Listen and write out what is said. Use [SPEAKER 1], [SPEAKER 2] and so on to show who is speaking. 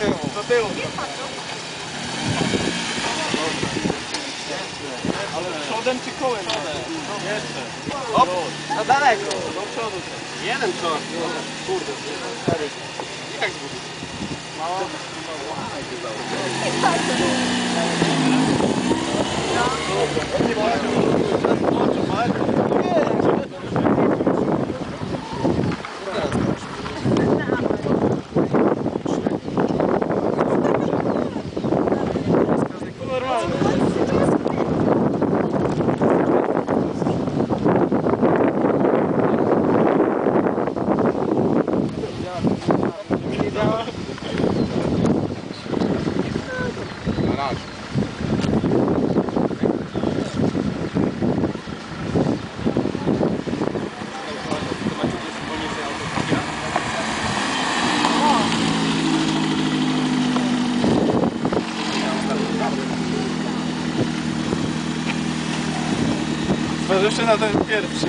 [SPEAKER 1] tyłu.
[SPEAKER 2] Ale przodem czy kołem? Jeszcze.
[SPEAKER 1] Op, za daleko.
[SPEAKER 2] Do przodu.
[SPEAKER 1] Jeden czas. Kurde, cztery. I tak zgubił. Na
[SPEAKER 2] Zważywszy na ten pierwszy,